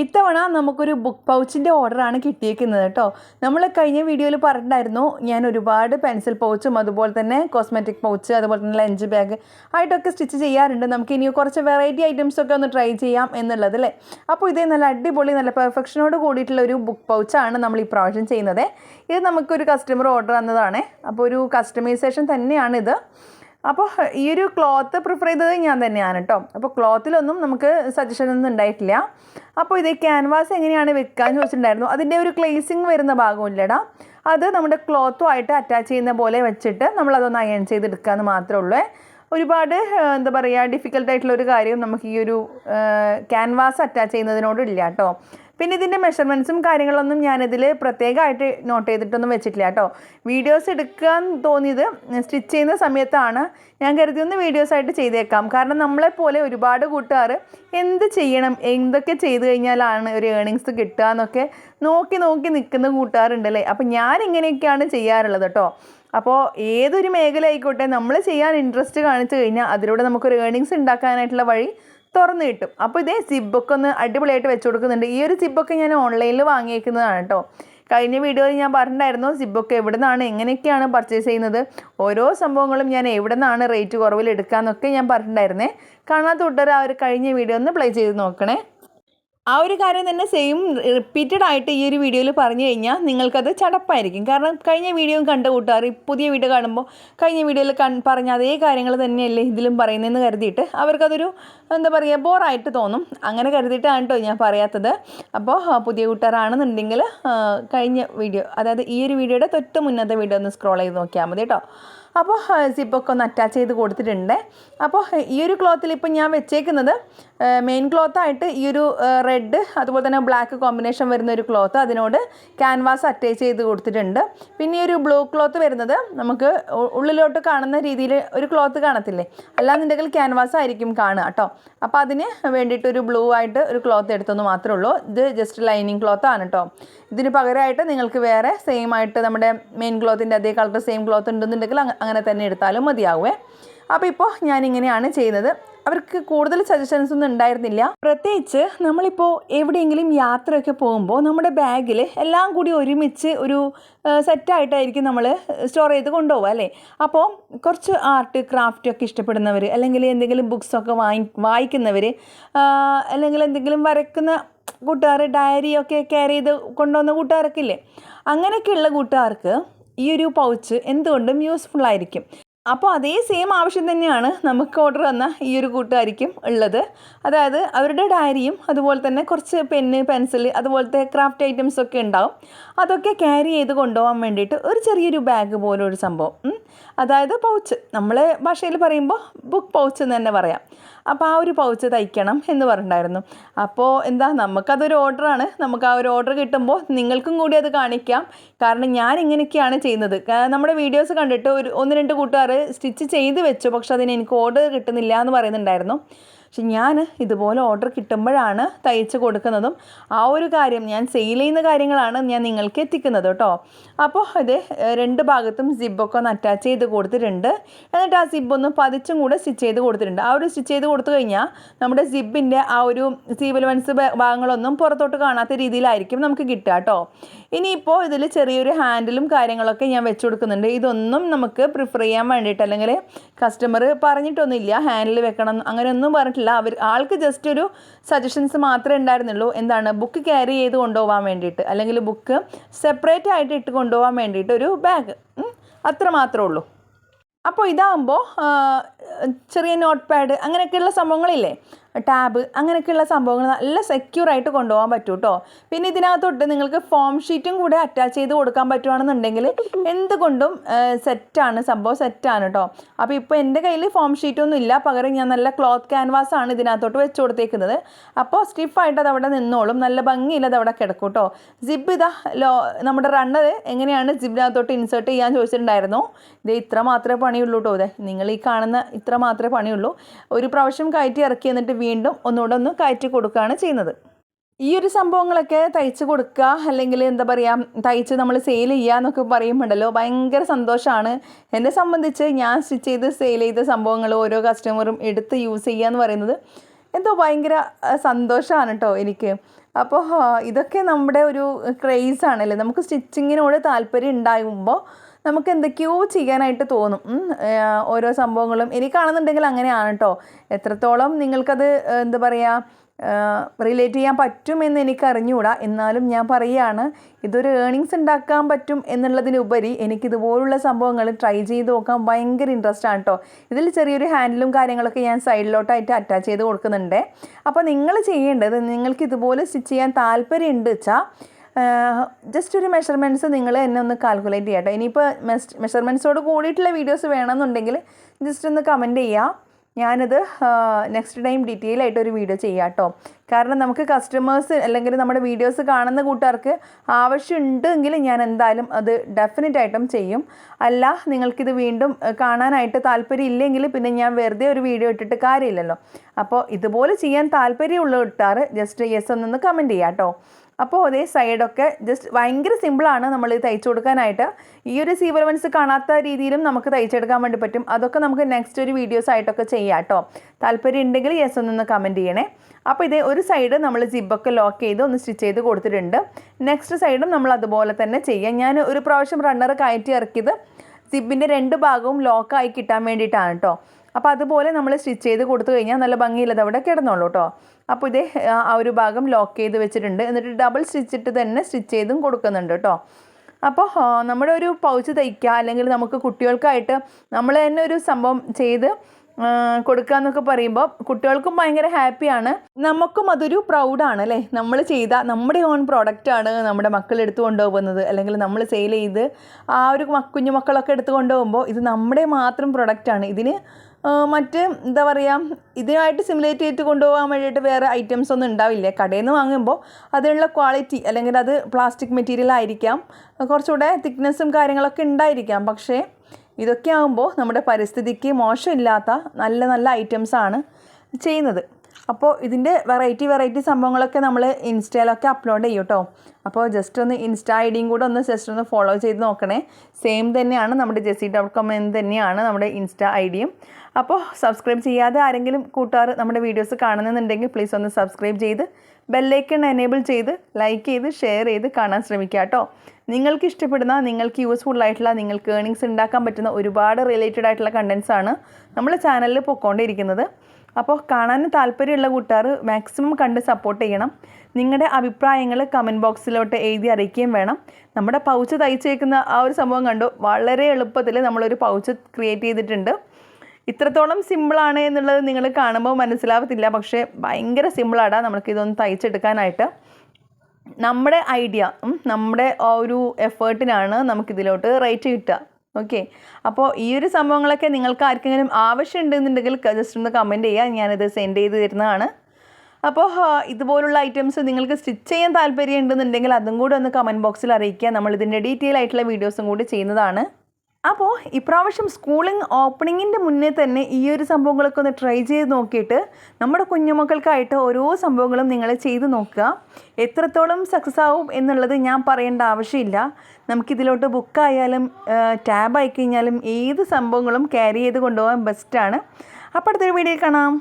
ഇത്തവണ നമുക്കൊരു ബുക്ക് പൗച്ചിന്റെ ഓർഡറാണ് കിട്ടിയേക്കുന്നത് കേട്ടോ നമ്മൾ കഴിഞ്ഞ വീഡിയോയിൽ പറഞ്ഞിട്ടുണ്ടായിരുന്നു ഞാൻ ഒരുപാട് പെൻസിൽ പൗച്ചും അതുപോലെ തന്നെ കോസ്മെറ്റിക് പൗച്ച് അതുപോലെ തന്നെ ലഞ്ച് ബാഗ് ആയിട്ടൊക്കെ സ്റ്റിച്ച് ചെയ്യാറുണ്ട്. നമുക്ക് ഇനി കുറച്ച് വെറൈറ്റി ഐറ്റംസ് ഒക്കെ ഒന്ന് ട്രൈ ചെയ്യാം എന്നുള്ളത് അല്ലേ അപ്പോൾ ഇതേ നല്ല അടിപൊളി നല്ല പെർഫെക്ഷനോട് കൂടിയിട്ടുള്ള ഒരു ബുക്ക് പൗച്ചാണ് നമ്മൾ ഈ പ്രാവശ്യം ചെയ്യുന്നത്. ഇത് നമുക്കൊരു കസ്റ്റമർ ഓർഡർ തന്നതാണ്. അപ്പോൾ ഒരു കസ്റ്റമൈസേഷൻ തന്നെയാണിത്. അപ്പോൾ ഈ ഒരു ക്ലോത്ത് പ്രിഫർ ചെയ്തത് ഞാൻ തന്നെയാണ് കേട്ടോ അപ്പോൾ ക്ലോത്തിലൊന്നും നമുക്ക് സജഷൻ ഒന്നും ഉണ്ടായിട്ടില്ല. അപ്പോൾ ഇത് ക്യാൻവാസ് എങ്ങനെയാണ് വെക്കാന്ന് ചോദിച്ചിട്ടുണ്ടായിരുന്നു. അതിന്റെ ഒരു ക്ലേസിങ് വരുന്ന ഭാഗമില്ലടാ. അത് നമ്മുടെ ക്ലോത്തുമായിട്ട് അറ്റാച്ച് ചെയ്യുന്ന പോലെ വെച്ചിട്ട് നമ്മളതൊന്ന് അയൺ ചെയ്തെടുക്കുക എന്ന് മാത്രമേ ഉള്ളൂ. ഒരുപാട് എന്താ പറയുക ഡിഫിക്കൽട്ടായിട്ടുള്ള ഒരു കാര്യം നമുക്ക് ഈ ഒരു ക്യാൻവാസ് അറ്റാച്ച് ചെയ്യുന്നതിനോടില്ല കേട്ടോ പിന്നെ ഇതിന്റെ മെഷർമെന്റ്സും കാര്യങ്ങളൊന്നും ഞാനിതിൽ പ്രത്യേകമായിട്ട് നോട്ട് ചെയ്തിട്ടൊന്നും വെച്ചിട്ടില്ല കേട്ടോ. വീഡിയോസ് എടുക്കാൻ തോന്നിയത് സ്റ്റിച്ച് ചെയ്യുന്ന സമയത്താണ്. ഞാൻ കരുതിയൊന്ന് വീഡിയോസ് വീഡിയോസായിട്ട് ചെയ്തേക്കാം. കാരണം നമ്മളെപ്പോലെ ഒരുപാട് കൂട്ടുകാർ എന്ത് ചെയ്യണം എന്തൊക്കെ ചെയ്തു കഴിഞ്ഞാലാണ് ഒരു ഏണിങ്സ് കിട്ടുക എന്നൊക്കെ നോക്കി നോക്കി നിൽക്കുന്ന കൂട്ടുകാരുണ്ടല്ലേ? അപ്പം ഞാൻ ഇങ്ങനെയൊക്കെയാണ് ചെയ്യാറുള്ളത് കേട്ടോ. അപ്പോൾ ഏതൊരു മേഖല ആയിക്കോട്ടെ നമ്മൾ ചെയ്യാൻ ഇൻട്രസ്റ്റ് കാണിച്ചു കഴിഞ്ഞാൽ അതിലൂടെ നമുക്കൊരു ഏണിങ്സ് ഉണ്ടാക്കാനായിട്ടുള്ള വഴി തുറന്നു കിട്ടും. അപ്പോൾ ഇതേ സിബൊക്കെ ഒന്ന് അടിപൊളിയായിട്ട് വെച്ച് കൊടുക്കുന്നുണ്ട്. ഈ ഒരു സിബൊക്കെ ഞാൻ ഓൺലൈനിൽ വാങ്ങിയേക്കുന്നതാണ് കേട്ടോ കഴിഞ്ഞ വീഡിയോയിൽ ഞാൻ പറഞ്ഞിട്ടുണ്ടായിരുന്നു സിബൊക്കെ എവിടെ നിന്നാണ് എങ്ങനെയൊക്കെയാണ് പർച്ചേസ് ചെയ്യുന്നത് ഓരോ സംഭവങ്ങളും ഞാൻ എവിടെ നിന്നാണ് റേറ്റ് കുറവിൽ എടുക്കാമെന്നൊക്കെ ഞാൻ പറഞ്ഞിട്ടുണ്ടായിരുന്നേ. കാണാത്ത കൂട്ടർ ആ ഒരു കഴിഞ്ഞ വീഡിയോ ഒന്ന് പ്ലേ ചെയ്ത് നോക്കണേ. ആ ഒരു കാര്യം തന്നെ സെയിം റിപ്പീറ്റഡ് ആയിട്ട് ഈ ഒരു വീഡിയോയിൽ പറഞ്ഞു കഴിഞ്ഞാൽ നിങ്ങൾക്കത് ചടപ്പായിരിക്കും. കാരണം കഴിഞ്ഞ വീഡിയോയും കണ്ട കൂട്ടുകാർ പുതിയ വീഡിയോ കാണുമ്പോൾ കഴിഞ്ഞ വീഡിയോയിൽ കൺ പറഞ്ഞ അതേ കാര്യങ്ങൾ തന്നെയല്ലേ ഇതിലും പറയുന്നതെന്ന് കരുതിയിട്ട് അവർക്കതൊരു എന്താ പറയുക ബോറായിട്ട് തോന്നും. അങ്ങനെ കരുതിയിട്ടാണ് കേട്ടോ ഞാൻ പറയാത്തത്. അപ്പോൾ പുതിയ കൂട്ടുകാരാണെന്നുണ്ടെങ്കിൽ കഴിഞ്ഞ വീഡിയോ അതായത് ഈ ഒരു വീഡിയോയുടെ തൊട്ട് മുന്നത്തെ വീഡിയോ ഒന്ന് സ്ക്രോൾ ചെയ്ത് നോക്കിയാൽ മതി കേട്ടോ അപ്പോൾ സിപ്പൊക്കെ ഒന്ന് അറ്റാച്ച് ചെയ്ത് കൊടുത്തിട്ടുണ്ട്. അപ്പോൾ ഈ ഒരു ക്ലോത്തിൽ ഇപ്പം ഞാൻ വെച്ചേക്കുന്നത് മെയിൻ ക്ലോത്തായിട്ട് ഈ ഒരു റെഡ് അതുപോലെ തന്നെ ബ്ലാക്ക് കോമ്പിനേഷൻ വരുന്ന ഒരു ക്ലോത്ത് അതിനോട് ക്യാൻവാസ് അറ്റാച്ച് ചെയ്ത് കൊടുത്തിട്ടുണ്ട്. പിന്നെ ഈ ഒരു ബ്ലൂ ക്ലോത്ത് വരുന്നത് നമുക്ക് ഉള്ളിലോട്ട് കാണുന്ന രീതിയിൽ ഒരു ക്ലോത്ത് കാണത്തില്ലേ? അല്ലാന്നുണ്ടെങ്കിൽ ക്യാൻവാസ് ആയിരിക്കും കാണുക കേട്ടോ. അപ്പോൾ അതിന് വേണ്ടിയിട്ട് ഒരു ബ്ലൂ ആയിട്ട് ഒരു ക്ലോത്ത് എടുത്തെന്ന് മാത്രമേ ഉള്ളൂ. ഇത് ജസ്റ്റ് ലൈനിങ് ക്ലോത്ത് ആണ് കേട്ടോ. ഇതിന് പകരമായിട്ട് നിങ്ങൾക്ക് വേറെ സെയിം ആയിട്ട് നമ്മുടെ മെയിൻ ക്ലോത്തിന്റെ അതേ കളർ സെയിം ക്ലോത്ത് ഉണ്ടെന്നുണ്ടെങ്കിൽ അങ്ങനെ തന്നെ എടുത്താലും മതിയാവുമേ അപ്പോൾ ഇപ്പോൾ ഞാനിങ്ങനെയാണ് ചെയ്യുന്നത്. അവർക്ക് കൂടുതൽ സജഷൻസ് ഒന്നും ഉണ്ടായിരുന്നില്ല. പ്രത്യേകിച്ച് നമ്മളിപ്പോൾ എവിടെയെങ്കിലും യാത്രയൊക്കെ പോകുമ്പോൾ നമ്മുടെ ബാഗിൽ എല്ലാം കൂടി ഒരുമിച്ച് ഒരു സെറ്റായിട്ടായിരിക്കും നമ്മൾ സ്റ്റോർ ചെയ്ത് കൊണ്ടുപോകുക അല്ലേ? അപ്പോൾ കുറച്ച് ആർട്ട് ക്രാഫ്റ്റ് ഒക്കെ ഇഷ്ടപ്പെടുന്നവർ അല്ലെങ്കിൽ എന്തെങ്കിലും ബുക്സൊക്കെ വാങ്ങി വായിക്കുന്നവർ അല്ലെങ്കിൽ എന്തെങ്കിലും വരക്കുന്ന കൂട്ടുകാർ ഡയറിയൊക്കെ ക്യാരി ചെയ്ത് കൊണ്ടുവന്ന കൂട്ടുകാരൊക്കെ ഇല്ലേ? അങ്ങനെയൊക്കെയുള്ള കൂട്ടുകാർക്ക് ഈ ഒരു പൗച്ച് എന്തുകൊണ്ടും യൂസ്ഫുൾ ആയിരിക്കും. അപ്പോൾ അതേ സെയിം ആവശ്യം തന്നെയാണ് നമുക്ക് ഓർഡർ വന്ന ഈ ഒരു കൂട്ടുകാരിക്കും ഉള്ളത്. അതായത് അവരുടെ ഡയറിയും അതുപോലെ തന്നെ കുറച്ച് പെന്ന് പെൻസിൽ അതുപോലത്തെ ക്രാഫ്റ്റ് ഐറ്റംസ് ഒക്കെ ഉണ്ടാവും. അതൊക്കെ ക്യാരി ചെയ്ത് കൊണ്ടുപോകാൻ വേണ്ടിയിട്ട് ഒരു ചെറിയൊരു ബാഗ് പോലെ ഒരു സംഭവം. അതായത് പൗച്ച് നമ്മളെ ഭാഷയിൽ പറയുമ്പോൾ ബുക്ക് പൗച്ച് എന്ന് തന്നെ പറയാം. അപ്പോൾ ആ ഒരു പൗച്ച് തയ്ക്കണം എന്ന് പറഞ്ഞിട്ടുണ്ടായിരുന്നു. അപ്പോൾ എന്താ നമുക്കതൊരു ഓർഡറാണ് നമുക്ക് ആ ഒരു ഓർഡർ കിട്ടുമ്പോൾ നിങ്ങൾക്കും കൂടി അത് കാണിക്കാം. കാരണം ഞാൻ ഇങ്ങനെയൊക്കെയാണ് ചെയ്യുന്നത്. നമ്മുടെ വീഡിയോസ് കണ്ടിട്ട് ഒരു ഒന്ന് രണ്ട് കൂട്ടുകാർ സ്റ്റിച്ച് ചെയ്ത് വെച്ചു. പക്ഷെ അതിന് എനിക്ക് ഓർഡർ കിട്ടുന്നില്ല എന്ന് പറയുന്നുണ്ടായിരുന്നു. പക്ഷെ ഞാൻ ഇതുപോലെ ഓർഡർ കിട്ടുമ്പോഴാണ് തയ്ച്ച് കൊടുക്കുന്നതും. ആ ഒരു കാര്യം ഞാൻ സെയിൽ ചെയ്യുന്ന കാര്യങ്ങളാണ് ഞാൻ നിങ്ങൾക്ക് എത്തിക്കുന്നത് കേട്ടോ. അപ്പോൾ ഇത് രണ്ട് ഭാഗത്തും സിബൊക്കെ ഒന്ന് അറ്റാച്ച് ചെയ്ത് കൊടുത്തിട്ടുണ്ട്. എന്നിട്ട് ആ സിബ് ഒന്ന് പതിച്ചും കൂടെ സ്റ്റിച്ച് ചെയ്ത് കൊടുത്തിട്ടുണ്ട്. ആ ഒരു സ്റ്റിച്ച് ചെയ്ത് കൊടുത്തു കഴിഞ്ഞാൽ നമ്മുടെ സിബിന്റെ ആ ഒരു സീവൽവൻസ് ഭാഗങ്ങളൊന്നും പുറത്തോട്ട് കാണാത്ത രീതിയിലായിരിക്കും നമുക്ക് കിട്ടുക കേട്ടോ. ഇനിയിപ്പോൾ ഇതിൽ ചെറിയൊരു ഹാൻഡിലും കാര്യങ്ങളൊക്കെ ഞാൻ വെച്ച് കൊടുക്കുന്നുണ്ട്. ഇതൊന്നും നമുക്ക് പ്രിഫർ ചെയ്യാൻ വേണ്ടിയിട്ട് അല്ലെങ്കിൽ കസ്റ്റമർ പറഞ്ഞിട്ടൊന്നുമില്ല ഹാൻഡിൽ വെക്കണം അങ്ങനെയൊന്നും പറഞ്ഞിട്ടില്ല. അവർ ആൾക്ക് ജസ്റ്റ് ഒരു സജഷൻസ് മാത്രമേ ഉണ്ടായിരുന്നുള്ളൂ. എന്താണ് ബുക്ക് ക്യാരി ചെയ്ത് കൊണ്ടുപോകാൻ വേണ്ടിയിട്ട് അല്ലെങ്കിൽ ബുക്ക് സെപ്പറേറ്റ് ആയിട്ട് ഇട്ട് കൊണ്ടുപോകാൻ വേണ്ടിയിട്ട് ഒരു ബാഗ് അത്ര മാത്രമേ ഉള്ളൂ. അപ്പോൾ ഇതാകുമ്പോൾ ചെറിയ നോട്ട് പാഡ് അങ്ങനെയൊക്കെയുള്ള സംഭവങ്ങളില്ലേ? ടാബ് അങ്ങനെയൊക്കെയുള്ള സംഭവങ്ങൾ നല്ല സെക്യൂർ ആയിട്ട് കൊണ്ടുപോകാൻ പറ്റും കേട്ടോ പിന്നെ ഇതിനകത്തൊട്ട് നിങ്ങൾക്ക് ഫോം ഷീറ്റും കൂടെ അറ്റാച്ച് ചെയ്ത് കൊടുക്കാൻ പറ്റുവാണെന്നുണ്ടെങ്കിൽ എന്തുകൊണ്ടും സെറ്റാണ് സംഭവം സെറ്റാണ് കേട്ടോ അപ്പോൾ ഇപ്പോൾ എന്റെ കയ്യിൽ ഫോം ഷീറ്റൊന്നും ഇല്ല. പകരം ഞാൻ നല്ല ക്ലോത്ത് ക്യാൻവാസ് ആണ് ഇതിനകത്തോട്ട് വെച്ച് കൊടുത്തേക്കുന്നത്. അപ്പോൾ സ്റ്റിഫായിട്ട് അത് അവിടെ നിന്നോളും. നല്ല ഭംഗിയിൽ അത് അവിടെ കിടക്കും കേട്ടോ ജിബ് ഇതാ ലോ നമ്മുടെ റണ്ണർ എങ്ങനെയാണ് ജിബിനകത്തോട്ട് ഇൻസേർട്ട് ചെയ്യാൻ ചോദിച്ചിട്ടുണ്ടായിരുന്നു. ഇത് ഇത്ര മാത്രമേ പണിയുള്ളൂ കേട്ടോ ഇതെ നിങ്ങൾ ഈ കാണുന്ന ഇത്ര മാത്രമേ പണിയുള്ളൂ. ഒരു പ്രാവശ്യം കയറ്റി ഇറക്കി എന്നിട്ട് വീണ്ടും ഒന്നുകൂടെ ഒന്ന് കയറ്റി കൊടുക്കുകയാണ് ചെയ്യുന്നത്. ഈ ഒരു സംഭവങ്ങളൊക്കെ തയ്ച്ച് കൊടുക്കുക അല്ലെങ്കിൽ എന്താ പറയുക തയ്ച്ച് നമ്മൾ സെയിൽ ചെയ്യുക എന്നൊക്കെ പറയുമ്പോണ്ടല്ലോ ഭയങ്കര സന്തോഷമാണ് എന്നെ സംബന്ധിച്ച് ഞാൻ സ്റ്റിച്ച് ചെയ്ത് സെയിൽ ചെയ്ത സംഭവങ്ങൾ ഓരോ കസ്റ്റമറും എടുത്ത് യൂസ് ചെയ്യുക എന്ന് പറയുന്നത് എന്തോ ഭയങ്കര സന്തോഷമാണ് കേട്ടോ എനിക്ക്. അപ്പോൾ ഇതൊക്കെ നമ്മുടെ ഒരു ക്രേസ് ആണല്ലേ? നമുക്ക് സ്റ്റിച്ചിങ്ങിനോട് താല്പര്യം ഉണ്ടാകുമ്പോൾ നമുക്ക് എന്തൊക്കെയോ ചെയ്യാനായിട്ട് തോന്നും. ഓരോ സംഭവങ്ങളും. എനിക്കാണെന്നുണ്ടെങ്കിൽ അങ്ങനെയാണ് കേട്ടോ എത്രത്തോളം നിങ്ങൾക്കത് എന്താ പറയുക റിലേറ്റ് ചെയ്യാൻ പറ്റുമെന്ന് എനിക്ക് അറിഞ്ഞുകൂടാ എന്നാലും ഞാൻ പറയുകയാണ് ഇതൊരു ഏണിങ്സ് ഉണ്ടാക്കാൻ പറ്റും എന്നുള്ളതിനുപരി എനിക്കിതുപോലുള്ള സംഭവങ്ങൾ ട്രൈ ചെയ്ത് നോക്കാൻ ഭയങ്കര ഇൻട്രസ്റ്റ് ആണ് കേട്ടോ ഇതിൽ ചെറിയൊരു ഹാൻഡിലും കാര്യങ്ങളൊക്കെ ഞാൻ സൈഡിലോട്ടായിട്ട് അറ്റാച്ച് ചെയ്ത് കൊടുക്കുന്നുണ്ട്. അപ്പോൾ നിങ്ങൾ ചെയ്യേണ്ടത് നിങ്ങൾക്ക് ഇതുപോലെ സ്റ്റിച്ച് ചെയ്യാൻ താല്പര്യമുണ്ട് വെച്ചാൽ ജസ്റ്റ് ഒരു മെഷർമെന്റ്സ് നിങ്ങൾ എന്നെ ഒന്ന് കാൽക്കുലേറ്റ് ചെയ്യാം കേട്ടോ ഇനിയിപ്പോൾ മെഷർമെന്റ്സോട് കൂടിയിട്ടുള്ള വീഡിയോസ് വേണമെന്നുണ്ടെങ്കിൽ ജസ്റ്റ് ഒന്ന് കമന്റ് ചെയ്യുക ഞാനത് നെക്സ്റ്റ് ടൈം ഡീറ്റെയിൽ ആയിട്ട് ഒരു വീഡിയോ ചെയ്യാം കേട്ടോ കാരണം നമുക്ക് കസ്റ്റമേഴ്സ് അല്ലെങ്കിൽ നമ്മുടെ വീഡിയോസ് കാണുന്ന കൂട്ടുകാർക്ക് ആവശ്യമുണ്ടെങ്കിൽ ഞാൻ എന്തായാലും അത് ഡെഫിനറ്റ് ആയിട്ടും ചെയ്യും. അല്ല നിങ്ങൾക്കിത് വീണ്ടും കാണാനായിട്ട് താല്പര്യം ഇല്ലെങ്കിൽ പിന്നെ ഞാൻ വെറുതെ ഒരു വീഡിയോ ഇട്ടിട്ട് കാര്യമില്ലല്ലോ. അപ്പോൾ ഇതുപോലെ ചെയ്യാൻ താല്പര്യമുള്ള കൂട്ടുകാർ ജസ്റ്റ് യെസ് ഒന്നൊന്ന് കമന്റ് ചെയ്യാം കേട്ടോ. അപ്പോൾ അതേ സൈഡൊക്കെ ജസ്റ്റ് ഭയങ്കര സിമ്പിളാണ് നമ്മൾ തയ്ച്ചു കൊടുക്കാനായിട്ട്. ഈ ഒരു സീവലവൻസ് കാണാത്ത രീതിയിലും നമുക്ക് തയ്ച്ചെടുക്കാൻ വേണ്ടി പറ്റും. അതൊക്കെ നമുക്ക് നെക്സ്റ്റ് ഒരു വീഡിയോസ് ആയിട്ടൊക്കെ ചെയ്യാം കേട്ടോ. താല്പര്യം ഉണ്ടെങ്കിൽ യെസ് ഒന്നൊന്ന് കമന്റ് ചെയ്യണേ. അപ്പോൾ ഇതേ ഒരു സൈഡ് നമ്മൾ ജിബൊക്കെ ലോക്ക് ചെയ്ത് ഒന്ന് സ്റ്റിച്ച് ചെയ്ത് കൊടുത്തിട്ടുണ്ട്. നെക്സ്റ്റ് സൈഡും നമ്മൾ അതുപോലെ തന്നെ ചെയ്യാം. ഞാൻ ഒരു പ്രാവശ്യം റണ്ണർ കയറ്റി ഇറക്കിയത് സിബിന്റെ രണ്ട് ഭാഗവും ലോക്കായി കിട്ടാൻ വേണ്ടിയിട്ടാണ് കേട്ടോ അപ്പോൾ അതുപോലെ നമ്മൾ സ്റ്റിച്ച് ചെയ്ത് കൊടുത്തു കഴിഞ്ഞാൽ നല്ല ഭംഗിയില്ലത് അവിടെ കിടന്നോളൂ കേട്ടോ അപ്പോൾ ഇതേ ആ, ഒരു ഭാഗം ലോക്ക് ചെയ്ത് വെച്ചിട്ടുണ്ട്. എന്നിട്ട് ഡബിൾ സ്റ്റിച്ചിട്ട് തന്നെ സ്റ്റിച്ച് ചെയ്തും കൊടുക്കുന്നുണ്ട് കേട്ടോ അപ്പോൾ നമ്മുടെ ഒരു പൗച്ച് തയ്ക്കുക അല്ലെങ്കിൽ നമുക്ക് കുട്ടികൾക്കായിട്ട് നമ്മൾ തന്നെ ഒരു സംഭവം ചെയ്ത് കൊടുക്കുക എന്നൊക്കെ പറയുമ്പോൾ കുട്ടികൾക്കും ഭയങ്കര ഹാപ്പിയാണ്. നമുക്കും അതൊരു പ്രൗഡാണ് അല്ലേ? നമ്മൾ ചെയ്ത നമ്മുടെ ഓൺ പ്രോഡക്റ്റാണ് നമ്മുടെ മക്കൾ എടുത്തു കൊണ്ടുപോകുന്നത്. അല്ലെങ്കിൽ നമ്മൾ സെയിൽ ചെയ്ത് ആ ഒരു കുഞ്ഞു മക്കളൊക്കെ എടുത്തു കൊണ്ടുപോകുമ്പോൾ ഇത് നമ്മുടെ മാത്രം പ്രൊഡക്റ്റാണ് ഇതിന് മറ്റ് എന്താ പറയുക ഇതിനായിട്ട് സിമുലേറ്റ് ചെയ്ത് കൊണ്ടുപോകാൻ വേണ്ടിയിട്ട് വേറെ ഐറ്റംസ് ഒന്നും ഉണ്ടാവില്ല. കടയിൽ നിന്ന് വാങ്ങുമ്പോൾ അതിനുള്ള ക്വാളിറ്റി അല്ലെങ്കിൽ അത് പ്ലാസ്റ്റിക് മെറ്റീരിയൽ ആയിരിക്കാം. കുറച്ചുകൂടെ തിക്നെസ്സും കാര്യങ്ങളൊക്കെ ഉണ്ടായിരിക്കാം. പക്ഷേ ഇതൊക്കെ ആകുമ്പോൾ നമ്മുടെ പരിസ്ഥിതിക്ക് മോശമില്ലാത്ത നല്ല നല്ല ഐറ്റംസാണ് ചെയ്യുന്നത്. അപ്പോൾ ഇതിന്റെ വെറൈറ്റി വെറൈറ്റി സംഭവങ്ങളൊക്കെ നമ്മൾ ഇൻസ്റ്റയിലൊക്കെ അപ്ലോഡ് ചെയ്യും കേട്ടോ അപ്പോൾ ജസ്റ്റ് ഒന്ന് ഇൻസ്റ്റ ഐ ഡിയും കൂടെ ഒന്ന് ജസ്റ്റ് ഒന്ന് ഫോളോ ചെയ്ത് നോക്കണേ. സെയിം തന്നെയാണ് നമ്മുടെ ജെസി ഡോട്ട് കോം എന്ന് തന്നെയാണ് നമ്മുടെ ഇൻസ്റ്റ ഐ ഡിയും അപ്പോൾ സബ്സ്ക്രൈബ് ചെയ്യാതെ ആരെങ്കിലും കൂട്ടുകാർ നമ്മുടെ വീഡിയോസ് കാണുന്നുണ്ടെങ്കിൽ പ്ലീസ് ഒന്ന് സബ്സ്ക്രൈബ് ചെയ്ത് ബെല്ലൈക്കൺ എനേബിൾ ചെയ്ത് ലൈക്ക് ചെയ്ത് ഷെയർ ചെയ്ത് കാണാൻ ശ്രമിക്കുക കേട്ടോ നിങ്ങൾക്ക് ഇഷ്ടപ്പെടുന്ന നിങ്ങൾക്ക് യൂസ്ഫുൾ ആയിട്ടുള്ള നിങ്ങൾക്ക് ഏണിങ്സ് ഉണ്ടാക്കാൻ പറ്റുന്ന ഒരുപാട് റിലേറ്റഡ് ആയിട്ടുള്ള കണ്ടൻസ് ആണ് നമ്മൾ ചാനലിൽ പൊയ്ക്കൊണ്ടിരിക്കുന്നത് അപ്പോൾ കാണാൻ താല്പര്യമുള്ള കൂട്ടുകാർ മാക്സിമം കണ്ട് സപ്പോർട്ട് ചെയ്യണം. നിങ്ങളുടെ അഭിപ്രായങ്ങൾ കമന്റ് ബോക്സിലോട്ട് എഴുതി അറിയിക്കുകയും വേണം. നമ്മുടെ പൗച്ച് തയ്ച്ചേക്കുന്ന ആ ഒരു സംഭവം കണ്ടു? വളരെ എളുപ്പത്തിൽ നമ്മളൊരു പൗച്ച് ക്രിയേറ്റ് ചെയ്തിട്ടുണ്ട്. ഇത്രത്തോളം സിമ്പിളാണ് എന്നുള്ളത് നിങ്ങൾ കാണുമ്പോൾ മനസ്സിലാവത്തില്ല. പക്ഷേ ഭയങ്കര സിമ്പിളാണ് നമുക്കിതൊന്ന് തയ്ച്ചെടുക്കാനായിട്ട്. നമ്മുടെ ഐഡിയ നമ്മുടെ ആ ഒരു എഫേർട്ടിനാണ് നമുക്കിതിലോട്ട് റേറ്റ് കിട്ടുക. ഓക്കെ അപ്പോൾ ഈ ഒരു സംഭവങ്ങളൊക്കെ നിങ്ങൾക്ക് ആർക്കെങ്കിലും ആവശ്യമുണ്ടെന്നുണ്ടെങ്കിൽ ജസ്റ്റ് ഒന്ന് കമന്റ് ചെയ്യുക. ഞാനിത് സെൻഡ് ചെയ്ത് തരുന്നതാണ്. അപ്പോൾ ഇതുപോലുള്ള ഐറ്റംസ് നിങ്ങൾക്ക് സ്റ്റിച്ച് ചെയ്യാൻ താല്പര്യം ഉണ്ടെന്നുണ്ടെങ്കിൽ അതും കൂടി ഒന്ന് കമന്റ് ബോക്സിൽ അറിയിക്കുക. നമ്മൾ ഇതിന്റെ ഡീറ്റെയിൽ ആയിട്ടുള്ള വീഡിയോസും കൂടി ചെയ്യുന്നതാണ്. അപ്പോൾ ഇപ്രാവശ്യം സ്കൂളിംഗ് ഓപ്പണിങ്ങിന്റെ മുന്നേ തന്നെ ഈ ഒരു സംഭവങ്ങളൊക്കെ ഒന്ന് ട്രൈ ചെയ്ത് നോക്കിയിട്ട് നമ്മുടെ കുഞ്ഞുമക്കൾക്കായിട്ട് ഓരോ സംഭവങ്ങളും നിങ്ങൾ ചെയ്ത് നോക്കുക. എത്രത്തോളം സക്സസ് ആവും എന്നുള്ളത് ഞാൻ പറയേണ്ട ആവശ്യമില്ല. നമുക്കിതിലോട്ട് ബുക്കായാലും ടാബ് ആയിക്കഴിഞ്ഞാലും ഏത് സംഭവങ്ങളും ക്യാരി ചെയ്ത് കൊണ്ടുപോകാൻ ബെസ്റ്റാണ് അപ്പോൾ അടുത്തൊരു വീഡിയോ കാണാം.